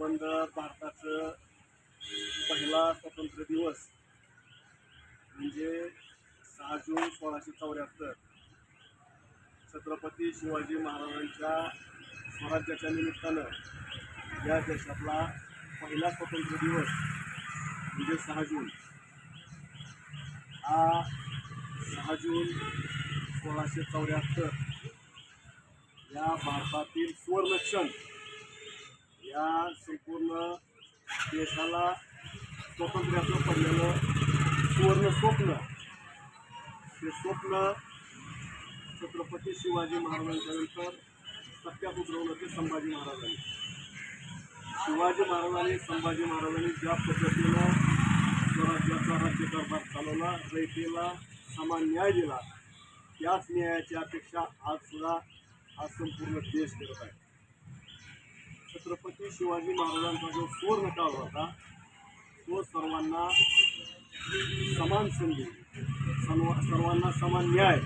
बंद भारताचं पहिला स्वतंत्र दिवस म्हणजे सहा जून सोळाशे चौऱ्याहत्तर. छत्रपती शिवाजी महाराजांच्या स्वराज्याच्या निमित्तानं या देशातला पहिला स्वतंत्र दिवस म्हणजे सहा जून. हा सहा जून सोळाशे चौऱ्याहत्तर या भारतातील सुवर्णक्षण या संपूर्ण देशाला स्वातंत्र्याचं पडलेलं सुवर्ण स्वप्न. ते स्वप्न छत्रपती शिवाजी महाराजांच्या नंतर सत्यात उतरवलं ते संभाजी महाराजांनी. शिवाजी महाराजांनी संभाजी महाराजांनी ज्या पद्धतीनं स्वराज्याचा राज्यकारभार चालवला रयतेला समान न्याय दिला त्याच न्यायाची अपेक्षा आज सुद्धा हा संपूर्ण देश करत आहे. छत्रपती शिवाजी महाराजांचा जो सुवर्ण काळ होता तो सर्वांना समान संधी सर्व सर्वांना समान न्याय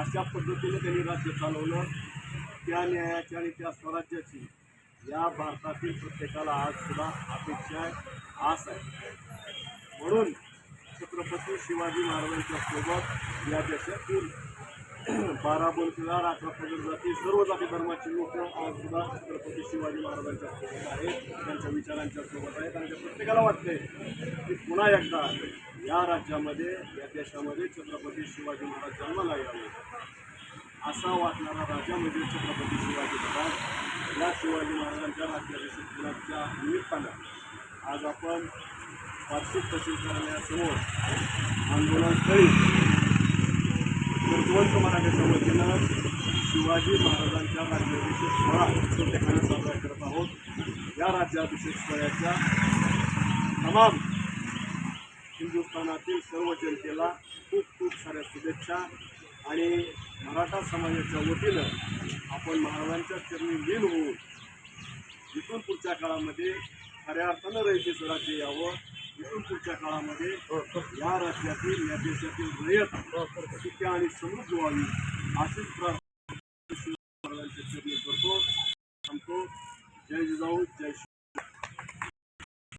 अशा पद्धतीने त्यांनी राज्य चालवलं. त्या न्यायाची आणि त्या स्वराज्याची या भारतातील प्रत्येकाला आज सुद्धा अपेक्षा आहे आस आहे. म्हणून छत्रपती शिवाजी महाराजांच्या सोबत या देशातील बारा बोलतीदार जाती सर्व जाती धर्माची लोक आज सुद्धा छत्रपती शिवाजी महाराजांच्या सोबत आहेत. त्यांच्या विचारांच्या सोबत आहेत. आणि त्या प्रत्येकाला वाटते की पुन्हा एकदा या राज्यामध्ये या देशामध्ये छत्रपती शिवाजी महाराज जन्माला यावे. असा वाटणारा राजा म्हणजे छत्रपती शिवाजी महाराज. या शिवाजी महाराजांच्या राज्याभिषेक दिनाच्या निमित्तानं आज आपण वार्षिक तहसील कार्यालयासमोर आंदोलनस्थळी गुरुवंत मराठ्याच्या वतीनं शिवाजी महाराजांच्या राज्याभिषेक सोहळा तो ठिकाणी साजरा करत आहोत. या राज्याभिषेक सोहळ्याच्या तमाम हिंदुस्थानातील सर्व जनतेला खूप खूप साऱ्या शुभेच्छा आणि मराठा समाजाच्या वतीनं आपण महाराजांच्या चरणी लीन होऊन इथून पुढच्या काळामध्ये खऱ्या अर्थानं रयतेचं राज्य यावं. पुढच्या काळामध्ये या राज्यातील या देशातील रयत सुख्या आणि समृद्ध व्हावी अशीच प्रार्थना करतो. जय जिजाऊ.